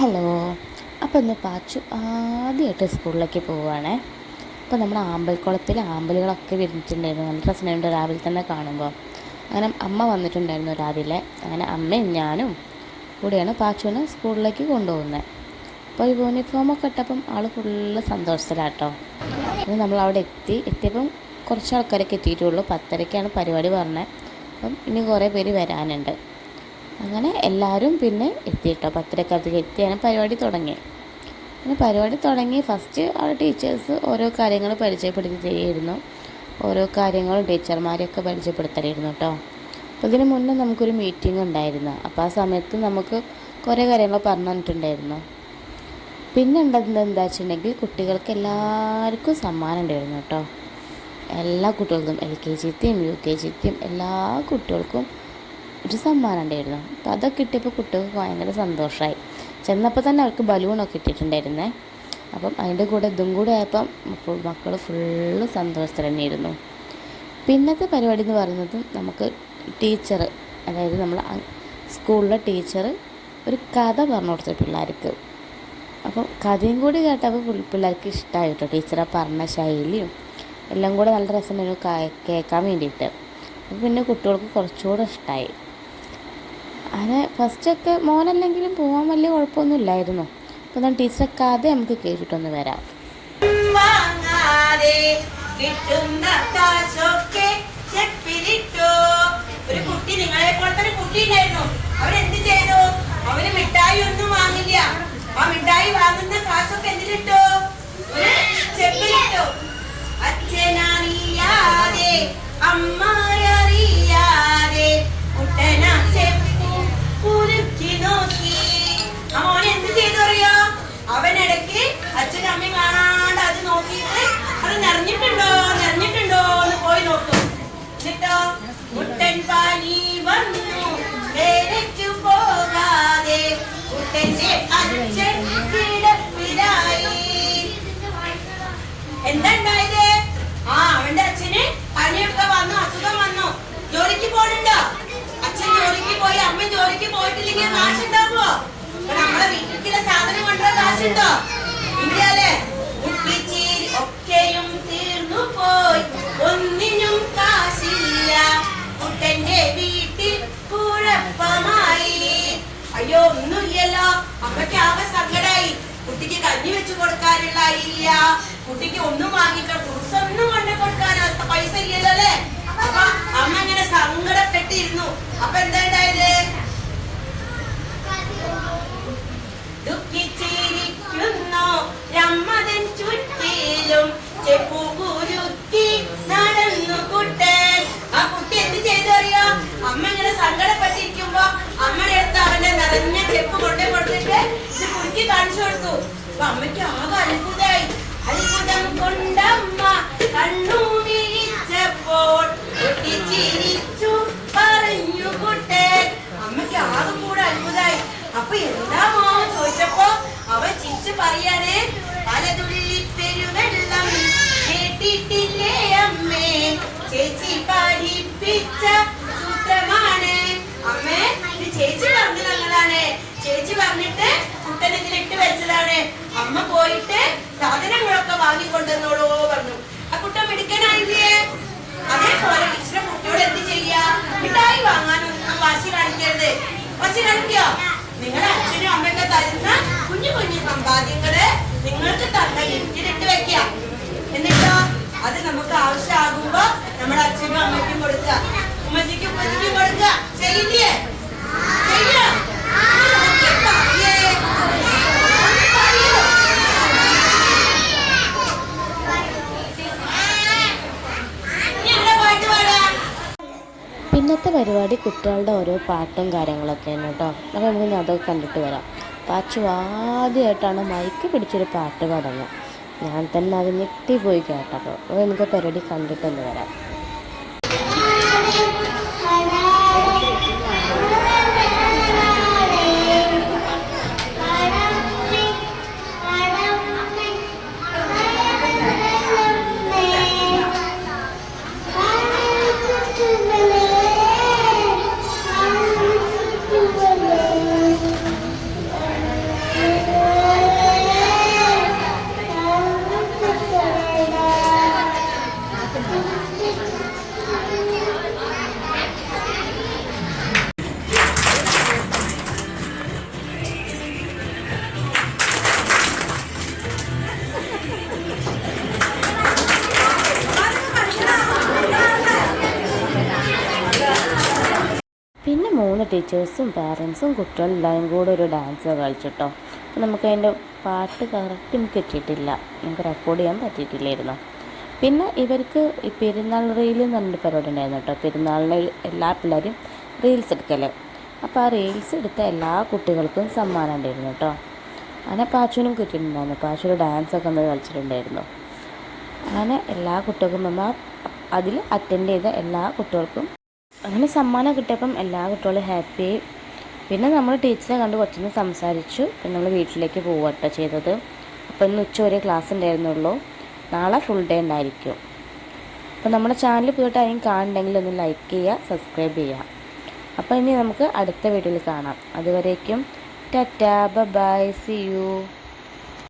Hello. അപ്പോൾ ഇന്ന് പാച്ചു ആദ്യമായിട്ട് സ്കൂളിലേക്ക് പോവുകയാണേ അപ്പോൾ നമ്മുടെ ആമ്പൽക്കുളത്തിൽ ആമ്പലുകളൊക്കെ വിരിഞ്ഞിട്ടുണ്ടായിരുന്നു. നല്ല രസമുണ്ട് രാവിലെ തന്നെ കാണുമ്പോൾ അങ്ങനെ അമ്മ വന്നിട്ടുണ്ടായിരുന്നു രാവിലെ. അങ്ങനെ അമ്മയും ഞാനും കൂടെയാണ് പാച്ചുവിനെ സ്കൂളിലേക്ക് കൊണ്ടുപോകുന്നത് അപ്പോൾ ഈ യൂണിഫോമൊക്കെ ഇട്ടപ്പം ആൾ ഫുള്ള് സന്തോഷത്തിലാട്ടോ. അത് നമ്മൾ അവിടെ എത്തി. എത്തിയപ്പം കുറച്ച് ആൾക്കാരൊക്കെ എത്തിയിട്ടുള്ളൂ. പത്തരയ്ക്കാണ് പരിപാടി പറഞ്ഞത് അപ്പം ഇനി കുറേ പേര് വരാനുണ്ട്. അങ്ങനെ എല്ലാവരും പിന്നെ എത്തി കേട്ടോ പത്തരക്ക് അത് എത്തിയാണ് പരിപാടി തുടങ്ങി. അങ്ങനെ പരിപാടി തുടങ്ങി ഫസ്റ്റ് ആ ടീച്ചേഴ്സ് ഓരോ കാര്യങ്ങൾ പരിചയപ്പെടുത്തി തരുമായിരുന്നു ഓരോ കാര്യങ്ങളും ടീച്ചർമാരെയൊക്കെ പരിചയപ്പെടുത്തലായിരുന്നു കേട്ടോ. അപ്പോൾ ഇതിന് മുന്നേ നമുക്കൊരു മീറ്റിംഗ് ഉണ്ടായിരുന്നു. അപ്പോൾ ആ സമയത്ത് നമുക്ക് കുറേ കാര്യങ്ങൾ പറഞ്ഞു തന്നിട്ടുണ്ടായിരുന്നു. പിന്നെ ഉണ്ടത് എന്താ വെച്ചിട്ടുണ്ടെങ്കിൽ കുട്ടികൾക്ക് എല്ലാവർക്കും സമ്മാനം ഉണ്ടായിരുന്നു കേട്ടോ. എല്ലാ കുട്ടികൾക്കും എൽ കെ ജിത്തെയും യു കെ ജിത്തെയും എല്ലാ കുട്ടികൾക്കും ഒരു സമ്മാനം ഉണ്ടായിരുന്നു. അപ്പോൾ അതൊക്കെ കിട്ടിയപ്പോൾ കുട്ടികൾക്ക് ഭയങ്കര സന്തോഷമായി ചെന്നപ്പോൾ തന്നെ അവർക്ക് ബലൂണൊക്കെ ഇട്ടിട്ടുണ്ടായിരുന്നേ. അപ്പം അതിന്റെ കൂടെ ഇതും കൂടെ ആയപ്പം മക്കൾ ഫുള്ള് സന്തോഷത്തിൽ തന്നെയായിരുന്നു പിന്നത്തെ പരിപാടി എന്ന് പറയുന്നത് നമുക്ക് ടീച്ചർ അതായത് നമ്മൾ സ്കൂളിലെ ടീച്ചർ ഒരു കഥ പറഞ്ഞു കൊടുത്തു പിള്ളേർക്ക്. അപ്പം കഥയും കൂടി കേട്ടപ്പോൾ പിള്ളേർക്ക് ഇഷ്ടമായി കേട്ടോ ടീച്ചറെ പറഞ്ഞ ശൈലിയും എല്ലാം കൂടെ നല്ല രസമുണ്ടായിരുന്നു കേൾക്കാൻ വേണ്ടിയിട്ട്. പിന്നെ കുട്ടികൾക്ക് കുറച്ചുകൂടെ ഇഷ്ടമായി അങ്ങനെ ഫസ്റ്റൊക്കെ മോനല്ലെങ്കിലും പോകാൻ വലിയ കുഴപ്പമൊന്നും അപ്പോൾ ഞാൻ ടീച്ചറെ കഥ നമുക്ക് കേട്ടിട്ടൊന്ന് വരാം. ഒരു കുട്ടി നിങ്ങളെ പോലത്തെ ഒരു കുട്ടി ഉണ്ടായിരുന്നു അവരെന്ത് ചെയ്തു? അവർ മിഠായി ഒന്നും വാങ്ങില്ല. കൊണ്ടുള്ള കാശുണ്ടോ കുട്ടിച്ചീരി ഒക്കെയും തീർന്നു പോയി. ഒന്നിനും കാശില്ല. കുട്ടന്റെ വീട്ടിൽ കുഴപ്പമായി. അയ്യോ ഒന്നുമില്ലല്ലോ. അമ്മയ്ക്ക് ആകെ സങ്കടായി. കുട്ടിക്ക് കഞ്ഞി വെച്ചു കൊടുക്കാനുള്ള ഇല്ല. കുട്ടിക്ക് ഒന്നും വാങ്ങിക്കാൻ ഫ്രൂട്ട്സ് ഒന്നും കൊണ്ടു കൊടുക്കാൻ പൈസ ഇല്ലല്ലോ അല്ലേ? അപ്പൊ അമ്മ ഇങ്ങനെ സങ്കടപ്പെട്ടിരുന്നു. അപ്പൊ എന്താ അപ്പൊ എന്താ മോ ചോദിച്ചപ്പോ അവൻ ചിരിച്ചു പറയാനേ ചേച്ചി പഠിപ്പിച്ച സൂത്രമാണ്. അമ്മേ ഇത് ചേച്ചി പറഞ്ഞു തന്നതാണ്. ചേച്ചി പറഞ്ഞിട്ട് കുട്ടൻ ഇതിലിട്ട് വെച്ചതാണ്. അമ്മ പോയിട്ട് സാധനങ്ങളൊക്കെ വാങ്ങിക്കൊണ്ടുവന്നോളൂ പറഞ്ഞു. ആ കുട്ടൻ മിടുക്കനായില്ലേ? അതേപോലെ ടീച്ചറെ കുട്ടിയോട് എന്ത് ചെയ്യാ? മിഠായി വാങ്ങാനൊന്നും വാശി കാണിക്കരുത്. വാശി കാണിക്കോ? നിങ്ങളുടെ അച്ഛനും അമ്മയൊക്കെ തരുന്ന കുഞ്ഞു കുഞ്ഞു സമ്പാദ്യങ്ങൾ നിങ്ങൾക്ക് തന്ന ഗിഫ്റ്റിലിട്ട് വെക്കാം. എന്നിട്ടോ? അത് നമുക്ക് ആവശ്യമാകുമ്പോ നമ്മുടെ അച്ഛനും അമ്മയ്ക്കും കൊടുക്കുക. ഉമ്മച്ചിക്കും ഉമ്മച്ചിക്കും കൊടുക്കുക. ശരിയല്ലേ ശരിയാ പറയേ പറയൂ ഇനി എവിടെ പാട്ട് പിന്നത്തെ പരിപാടി കുട്ടികളുടെ ഓരോ പാട്ടും കാര്യങ്ങളൊക്കെയാണ് കേട്ടോ. അപ്പോൾ നമുക്ക് അതൊക്കെ കണ്ടിട്ട് വരാം. പാച്ചു ആദ്യമായിട്ടാണ് മൈക്ക് പിടിച്ചൊരു പാട്ട് പാടുന്നത് ഞാൻ തന്നെ അത് ഞെട്ടിപ്പോയി കേട്ടപ്പോൾ. അപ്പോൾ നമുക്ക് പരിപാടി കണ്ടിട്ടൊന്ന് വരാം. ടീച്ചേഴ്സും പാരൻസും കുട്ടികളും എല്ലാവരും കൂടെ ഒരു ഡാൻസ് കളിച്ചിട്ടോ. അപ്പോൾ നമുക്ക് അതിന്റെ പാട്ട് കറക്റ്റ് നമുക്ക് കിട്ടിയിട്ടില്ല. നമുക്ക് റെക്കോർഡ് ചെയ്യാൻ പറ്റിയിട്ടില്ലായിരുന്നു. പിന്നെ ഇവർക്ക് ഈ പെരുന്നാൾ റീൽ എന്ന് പറഞ്ഞൊരു പരിപാടി ഉണ്ടായിരുന്നു കേട്ടോ. പെരുന്നാളിന് എല്ലാ പിള്ളേരും റീൽസ് എടുക്കല്ലേ അപ്പോൾ ആ റീൽസ് എടുത്ത എല്ലാ കുട്ടികൾക്കും സമ്മാനം ഉണ്ടായിരുന്നു കേട്ടോ. അങ്ങനെ പാച്ചുവിനും കിട്ടിയിട്ടുണ്ടായിരുന്നു. പാച്ചു ഡാൻസൊക്കെ ഒന്ന് കളിച്ചിട്ടുണ്ടായിരുന്നു. അങ്ങനെ എല്ലാ കുട്ടികൾക്കും നമ്മൾ അതിൽ അറ്റൻഡ് ചെയ്ത എല്ലാ കുട്ടികൾക്കും അങ്ങനെ സമ്മാനം കിട്ടിയപ്പം എല്ലാ കുട്ടികളും ഹാപ്പി പിന്നെ നമ്മൾ ടീച്ചറെ കണ്ട് കുറച്ചൊന്ന് സംസാരിച്ചു. പിന്നെ നമ്മൾ വീട്ടിലേക്ക് പോവട്ടോ ചെയ്തത്. അപ്പോൾ ഇന്ന് ഉച്ച വരെ ക്ലാസ് ഉണ്ടായിരുന്നുള്ളൂ. നാളെ ഫുൾ ഡേ ഉണ്ടായിരിക്കും. അപ്പോൾ നമ്മുടെ ചാനൽ പോയിട്ട് ആരെയും കാണുന്നുണ്ടെങ്കിൽ ഒന്ന് ലൈക്ക് ചെയ്യുക സബ്സ്ക്രൈബ് ചെയ്യുക. അപ്പോൾ ഇനി നമുക്ക് അടുത്ത വീഡിയോയിൽ കാണാം. അതുവരേക്കും ടാറ്റാ ബൈ സി യു